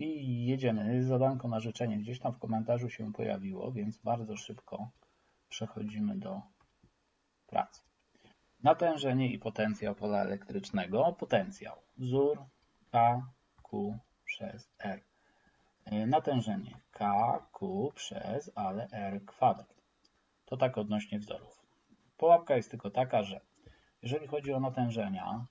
I jedziemy. Zadanko na życzenie gdzieś tam w komentarzu się pojawiło, więc bardzo szybko przechodzimy do pracy. Natężenie i potencjał pola elektrycznego. Potencjał. Wzór K, Q przez R. Natężenie K, Q przez ale R kwadrat. To tak odnośnie wzorów. Pułapka jest tylko taka, że jeżeli chodzi o natężenia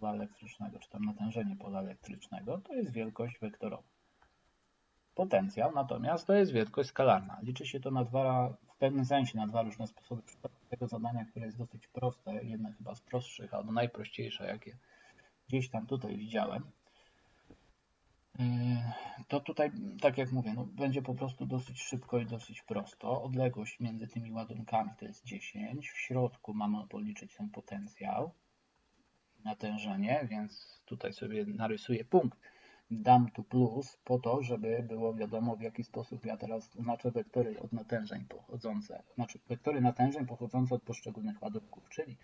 pola elektrycznego, czy tam natężenie pola elektrycznego, to jest wielkość wektorowa. Potencjał natomiast to jest wielkość skalarna. Liczy się to na dwa, w pewnym sensie na dwa różne sposoby. W przypadku tego zadania, które jest dosyć proste, jedne chyba z prostszych, albo najprościejsze, jakie gdzieś tam tutaj widziałem, yy, to tutaj, tak jak mówię, no, będzie po prostu dosyć szybko i dosyć prosto. Odległość między tymi ładunkami to jest 10. W środku mamy policzyć ten potencjał, natężenie, więc tutaj sobie narysuję punkt. Dam tu plus po to, żeby było wiadomo w jaki sposób ja teraz znaczę wektory od natężeń pochodzące, znaczy wektory natężeń pochodzące od poszczególnych ładunków, czyli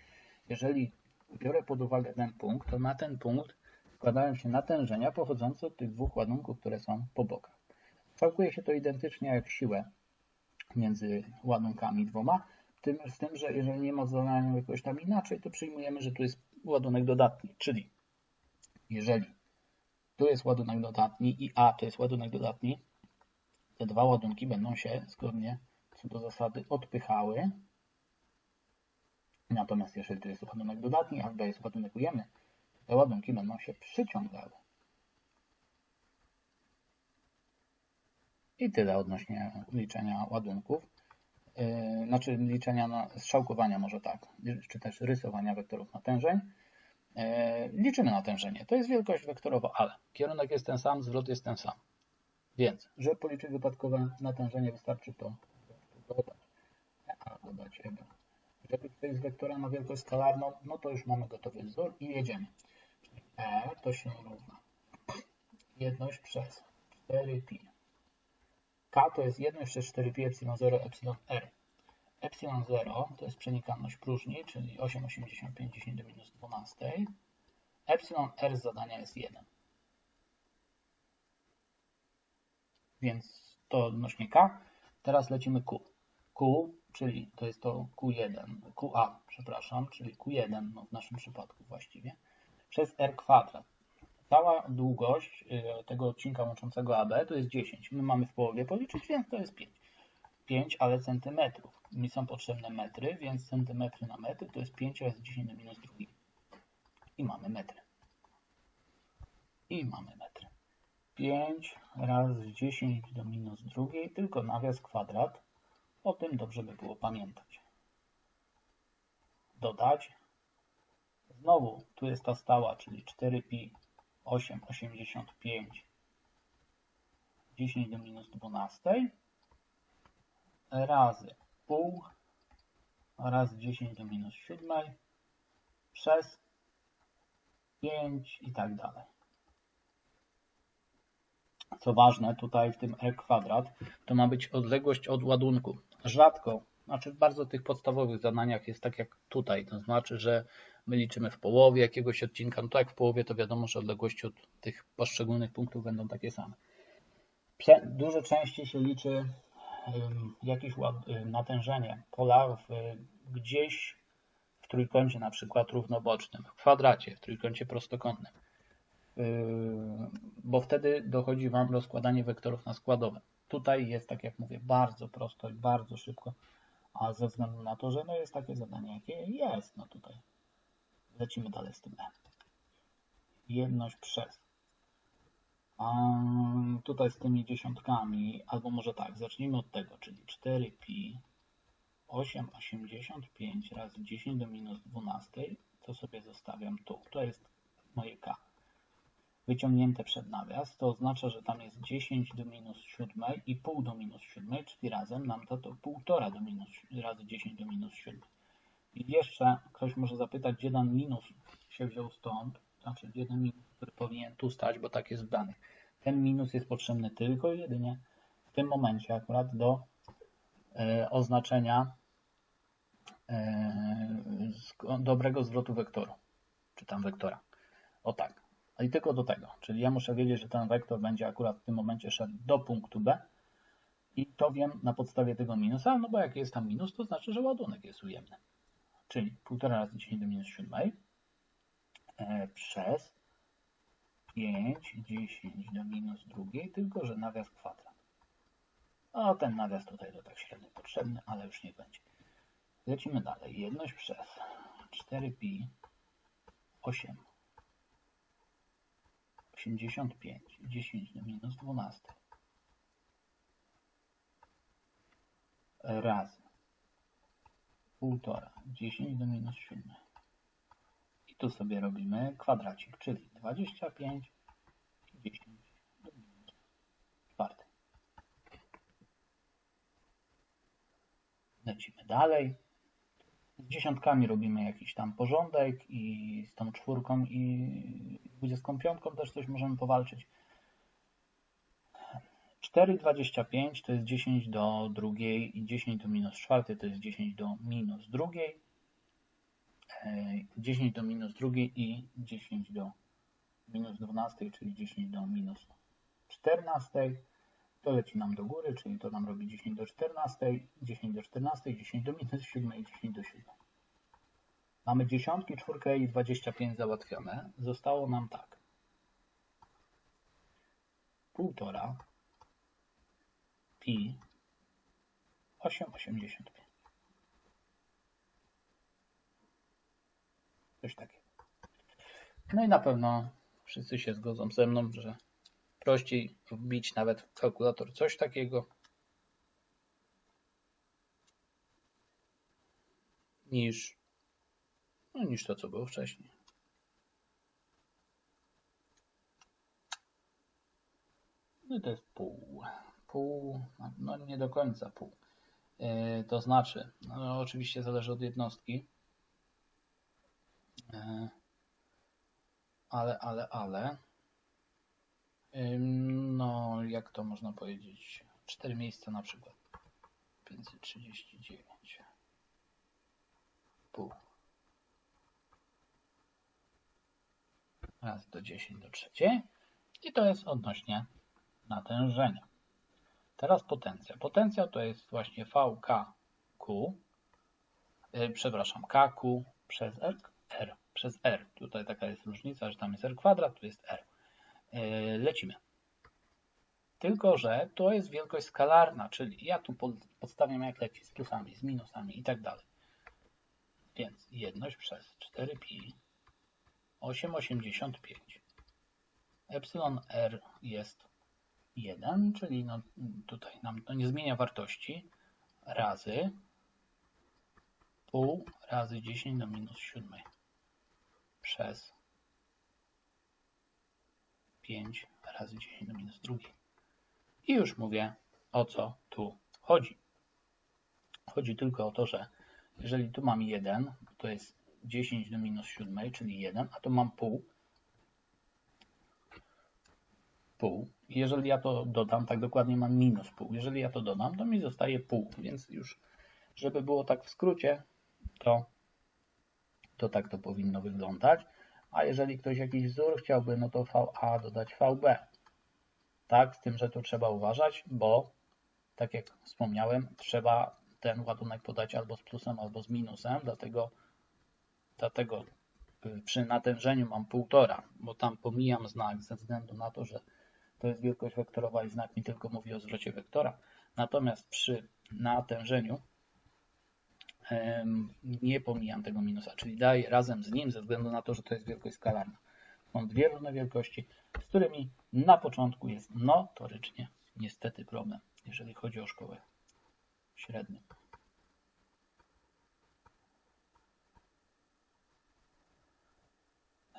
jeżeli biorę pod uwagę ten punkt, to na ten punkt składają się natężenia pochodzące od tych dwóch ładunków, które są po bokach. Całkuje się to identycznie jak siłę między ładunkami dwoma, tym, z tym, że jeżeli nie ma zadania jakoś tam inaczej, to przyjmujemy, że tu jest ładunek dodatni, czyli jeżeli tu jest ładunek dodatni i A to jest ładunek dodatni, te dwa ładunki będą się zgodnie co do zasady odpychały. Natomiast jeżeli tu jest ładunek dodatni, a B jest ładunek ujemny, te ładunki będą się przyciągały. I tyle odnośnie liczenia ładunków. Yy, znaczy liczenia na strzałkowania może tak, czy też rysowania wektorów natężeń. Yy, liczymy natężenie. To jest wielkość wektorowa, ale kierunek jest ten sam, zwrot jest ten sam. Więc, żeby policzyć wypadkowe natężenie, wystarczy to dodać. A dodać EB. Żeby tutaj z wektora na wielkość skalarną, no to już mamy gotowy wzór i jedziemy. Czyli E to się równa jedność przez 4pi. K to jest jedność przez 4pi epsilon 0 epsilon r. Epsilon 0 to jest przenikalność próżni, czyli 8,85 10 do minus 12. Epsilon r z zadania jest 1. Więc to odnośnie K. Teraz lecimy Q. Q, czyli to jest to Q1, QA, przepraszam, czyli Q1 no w naszym przypadku właściwie, przez R kwadrat. Cała długość y, tego odcinka łączącego AB to jest 10. My mamy w połowie policzyć, więc to jest 5. 5, ale centymetrów. Mi są potrzebne metry, więc centymetry na metry to jest 5 razy 10 do minus 2. I mamy metry. I mamy metry. 5 razy 10 do minus 2, tylko nawias kwadrat. O tym dobrze by było pamiętać. Dodać. Znowu tu jest ta stała, czyli 4pi 8,85 10 do minus 12 razy pół razy 10 do minus 7 przez 5 i tak dalej. Co ważne, tutaj w tym R kwadrat to ma być odległość od ładunku. Rzadko, znaczy w bardzo tych podstawowych zadaniach jest tak jak tutaj, to znaczy, że my liczymy w połowie jakiegoś odcinka, no tak w połowie to wiadomo, że odległości od tych poszczególnych punktów będą takie same. Dużo częściej się liczy jakieś natężenie pola w, gdzieś w trójkącie na przykład równobocznym, w kwadracie, w trójkącie prostokątnym, bo wtedy dochodzi Wam rozkładanie wektorów na składowe. Tutaj jest, tak jak mówię, bardzo prosto i bardzo szybko, a ze względu na to, że no jest takie zadanie, jakie jest, no tutaj lecimy dalej z tym E. Jedność przez tutaj z tymi dziesiątkami, albo może tak, zacznijmy od tego, czyli 4pi 8,85 razy 10 do minus 12, to sobie zostawiam tu. To jest moje k. Wyciągnięte przed nawias, to oznacza, że tam jest 10 do minus 7 i pół do minus 7, czyli razem nam to, to 1,5 do minus razy 10 do minus 7. I jeszcze ktoś może zapytać, gdzie ten minus się wziął stąd, znaczy jeden minus, który powinien tu stać, bo tak jest w danych. Ten minus jest potrzebny tylko i jedynie w tym momencie akurat do e, oznaczenia e, z, dobrego zwrotu wektoru, czy tam wektora. O tak. i tylko do tego. Czyli ja muszę wiedzieć, że ten wektor będzie akurat w tym momencie szedł do punktu B i to wiem na podstawie tego minusa, no bo jak jest tam minus, to znaczy, że ładunek jest ujemny. Czyli 1,5 razy 10 do minus 7 e, przez 5, 10 do minus drugiej, tylko że nawias kwadrat. O, ten nawias tutaj to tak średnio potrzebny, ale już nie będzie. Lecimy dalej. Jedność przez 4pi 8 85 10 do minus 12 razy 1,5 10 do minus 7 i tu sobie robimy kwadracik, czyli 25 10 do minus 4 lecimy dalej. Z dziesiątkami robimy jakiś tam porządek i z tą czwórką i dwudziestką piątką też coś możemy powalczyć. 4,25 to jest 10 do drugiej i 10 do minus czwartej to jest 10 do minus drugiej. 10 do minus drugiej i 10 do minus 12, czyli 10 do minus 14. To leci nam do góry, czyli to nam robi 10 do 14, 10 do 14, 10 do minus 7 i 10 do 7. Mamy dziesiątki, czwórkę i 25 załatwione. Zostało nam tak. Półtora pi 8,85. Coś takiego. No i na pewno wszyscy się zgodzą ze mną, że prościej wbić nawet w kalkulator coś takiego niż, no, niż to, co było wcześniej. No to jest pół. Pół, no nie do końca pół. Yy, to znaczy, no oczywiście zależy od jednostki. Yy, ale, ale, ale. No, jak to można powiedzieć? Cztery miejsca na przykład. 539. Pół. Raz do 10 do trzeciej. I to jest odnośnie natężenia. Teraz potencja. Potencja to jest właśnie VKQ, yy, przepraszam, KQ przez R, R, przez R. Tutaj taka jest różnica, że tam jest R kwadrat, tu jest R. E, lecimy. Tylko, że to jest wielkość skalarna, czyli ja tu podstawiam jak leci, z plusami, z minusami i tak dalej. Więc jedność przez 4pi 8,85. Epsilon r jest 1, czyli no tutaj nam to nie zmienia wartości, razy pół razy 10 do minus 7 przez 5 razy 10 do minus drugiej. I już mówię, o co tu chodzi. Chodzi tylko o to, że jeżeli tu mam 1, to jest 10 do minus 7, czyli 1, a tu mam pół. Pół. Jeżeli ja to dodam, tak dokładnie mam minus pół. Jeżeli ja to dodam, to mi zostaje pół. Więc już, żeby było tak w skrócie, to, to tak to powinno wyglądać a jeżeli ktoś jakiś wzór chciałby, no to VA dodać VB. Tak, z tym, że tu trzeba uważać, bo tak jak wspomniałem, trzeba ten ładunek podać albo z plusem, albo z minusem, dlatego, dlatego y, przy natężeniu mam półtora, bo tam pomijam znak ze względu na to, że to jest wielkość wektorowa i znak mi tylko mówi o zwrocie wektora. Natomiast przy natężeniu nie pomijam tego minusa, czyli daję razem z nim ze względu na to, że to jest wielkość skalarna. Są dwie różne wielkości, z którymi na początku jest notorycznie niestety problem, jeżeli chodzi o szkołę średnią.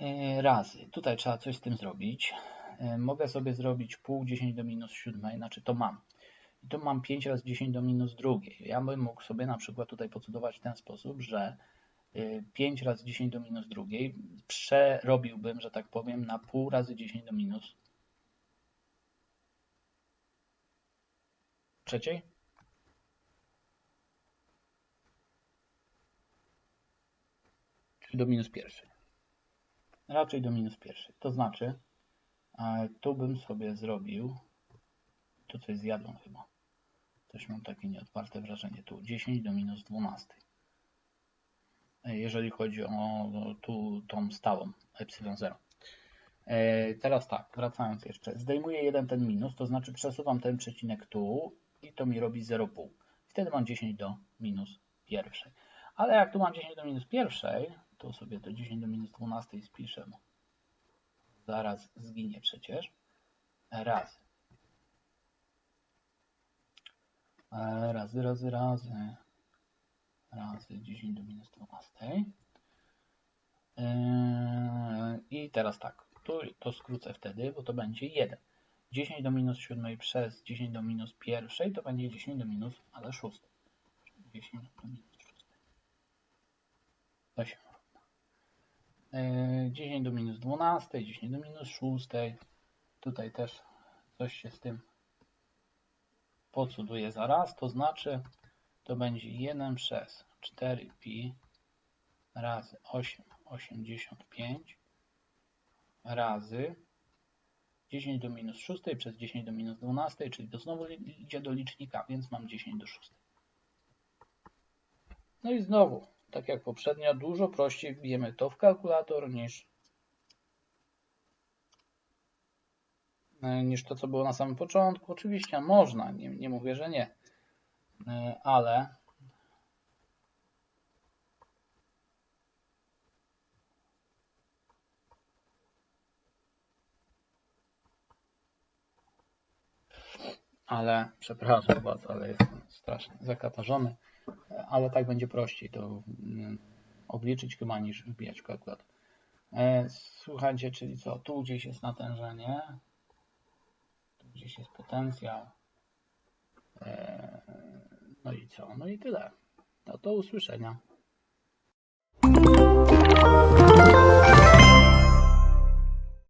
E, razy. Tutaj trzeba coś z tym zrobić. E, mogę sobie zrobić pół 10 do minus 7, znaczy to mam. I tu mam 5 razy 10 do minus drugiej. Ja bym mógł sobie na przykład tutaj pocudować w ten sposób, że 5 y, razy 10 do minus drugiej przerobiłbym, że tak powiem, na pół razy 10 do minus trzeciej. Czyli do minus pierwszej. raczej do minus pierwszej. To znaczy, e, tu bym sobie zrobił, tu coś zjadłem chyba. Coś mam takie nieodparte wrażenie. Tu 10 do minus 12. E, Jeżeli chodzi o tu tą stałą epsilon 0. E, Teraz tak, wracając jeszcze. Zdejmuję jeden ten minus, to znaczy przesuwam ten przecinek tu i to mi robi 0,5. Wtedy mam 10 do minus pierwszej. Ale jak tu mam 10 do minus pierwszej, to sobie to 10 do minus 12 spiszę, zaraz zginie przecież. Razy. E, Razy, razy, razy. Razy 10 do minus 12. Eee, I teraz tak, tu to skrócę wtedy, bo to będzie 1. 10 do minus 7 przez 10 do minus 1 to będzie 10 do minus, ale 6. 10 do minus 6. To się 10 do minus 12, 10 do minus 6. Tutaj też coś się z tym pocuduje zaraz, to znaczy to będzie 1 przez 4pi razy 8,85 razy 10 do minus 6 przez 10 do minus 12, czyli to znowu idzie do licznika, więc mam 10 do 6. No i znowu, tak jak poprzednio, dużo prościej wbijemy to w kalkulator niż, e, niż to, co było na samym początku. Oczywiście można, nie, nie mówię, że nie, E, ale ale przepraszam Was, ale jestem strasznie zakatarzony, ale tak będzie prościej to mm, obliczyć chyba niż wbijać kalkulator. E, słuchajcie, czyli co, tu gdzieś jest natężenie, tu gdzieś jest potencjał, e, no i co, no i tyle. No to usłyszenia.